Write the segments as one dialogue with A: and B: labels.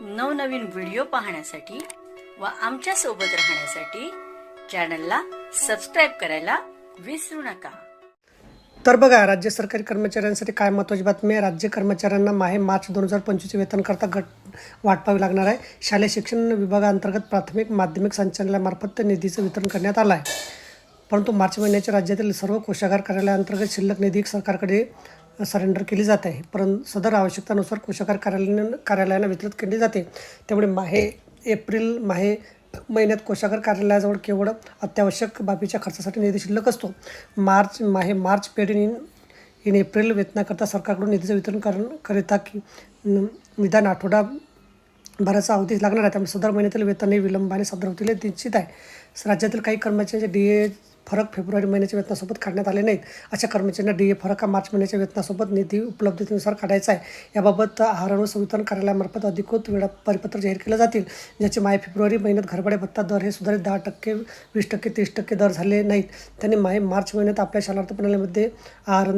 A: नवनवीन व्हिडिओ पाहण्यासाठी व आमच्यासोबत राहण्यासाठी चॅनलला सबस्क्राईब करायला विसरू नका.
B: तर बघा राज्य सरकारी कर्मचाऱ्यांसाठी काय महत्त्वाची बातमी आहे? राज्य कर्मचाऱ्यांना माहे मार्च दोन हजार पंचवीसचे वेतनकरता गट वाट पाहावी लागणार आहे. शालेय शिक्षण विभागाअंतर्गत प्राथमिक माध्यमिक संचालनामार्फत निधीचं वितरण करण्यात आलं आहे. परंतु मार्च महिन्याच्या राज्यातील सर्व कोषागार कार्यालयाअंतर्गत शिल्लक निधी सरकारकडे सरेंडर केली जात. आहे परंतु सदर आवश्यकतानुसार कोषागार कार्यालयानं कार्यालयांना वितरित केली जाते. त्यामुळे माहे एप्रिल माहे महिन्यात कोषागार कार्यालयाजवळ केवळ अत्यावश्यक बाबीच्या खर्चासाठी निधी शिल्लक असतो. मार्च माहे March paid in in April वेतनाकरता सरकारकडून निधीचं वितरण कर करिता की निदान आठवडा भराचा अवधी लागणार आहे. त्यामुळे सदर महिन्यातील वेतनही विलंबाने सादर होतील निश्चित आहे. राज्यातील काही कर्मचाऱ्यांचे डी ए फरक फेब्रुवारी महिन्याच्या वेतनासोबत काढण्यात आले नाहीत. अशा कर्मचाऱ्यांना डी ए फरक हा मार्च महिन्याच्या वेतनासोबत निधी उपलब्धतेनुसार काढायचा आहे. याबाबत आहार व संवितरण कार्यालयामार्फत अधिकृत वेळा परिपत्र जाहीर केलं जातील ज्याचे माय फेब्रुवारी महिन्यात घरभाडे भत्ता दर हे सुधारित दहा टक्के वीस टक्के तीस टक्के दर झाले नाहीत. त्यांनी माय मार्च महिन्यात आपल्या शालार्थ प्रणालीमध्ये आहार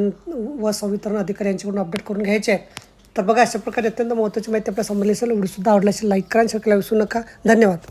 B: व संवितरण अधिकारी यांच्याकडून अपडेट करून घ्यायचे आहे तर बघा अशा प्रकारे अत्यंत महत्त्वाची माहिती आपल्या संबंधित असेल व्हिडिओसुद्धा आवडला असेल लाईक करा शेअर विसरू नका. धन्यवाद.